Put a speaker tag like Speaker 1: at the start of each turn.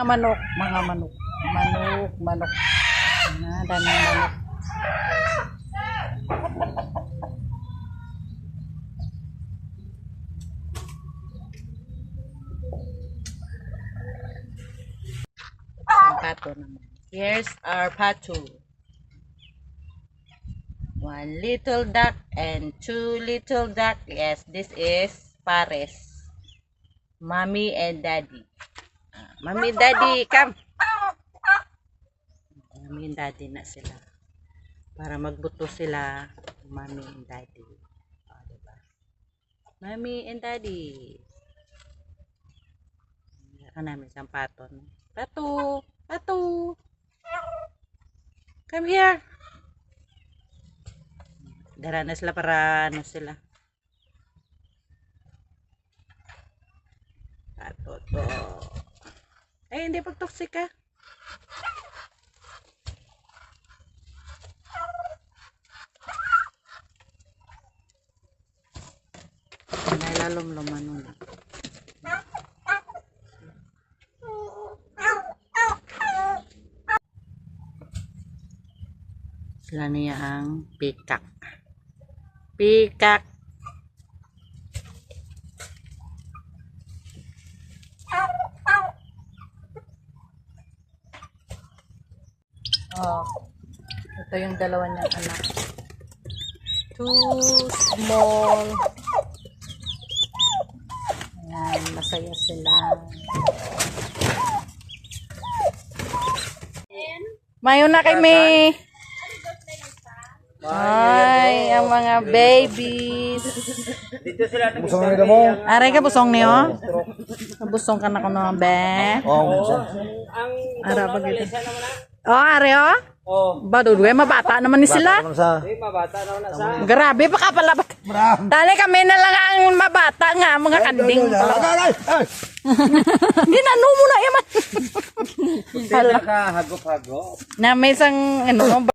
Speaker 1: Mga manok, mga manok. Manok, manok. Ah, daming manok. Pato naman. Here's our pato. One little duck and two little duck. Yes, this is pares. Mommy and daddy. Ah, and daddy, come. Mommy and daddy na sila. Para magbuto sila. Mommy and daddy. O, diba? Mommy and daddy. Saka namin isang pato. no? Pato! Pato! Come here! Dara na sila para ano sila. Pato to. Ay, hindi pagtoksik ka. May lalong lumano na. Sila niya ang pikak. Pikak. Oh. Ito yung dalawa niyang anak. Two small. Ayan, masaya sila. Mayo na kay May. Ay, ang mga babies.
Speaker 2: Busong nila mo.
Speaker 1: Aray ka busong niyo? Busong ka na ko no, be.
Speaker 2: Oo, busong.
Speaker 1: Ara ba gito? Oh, are oh.
Speaker 3: Oh,
Speaker 1: Ba dudwe mabata naman ni sila.
Speaker 2: Sa?
Speaker 3: di mabata na na sa.
Speaker 1: Grabe pa ka pala. Dali kami na lang ang mabata nga mga kanding.
Speaker 2: Ay, ay, ay.
Speaker 1: Ginano mo na yaman.
Speaker 3: Sila ka hagop-hagop.
Speaker 1: na may isang ano,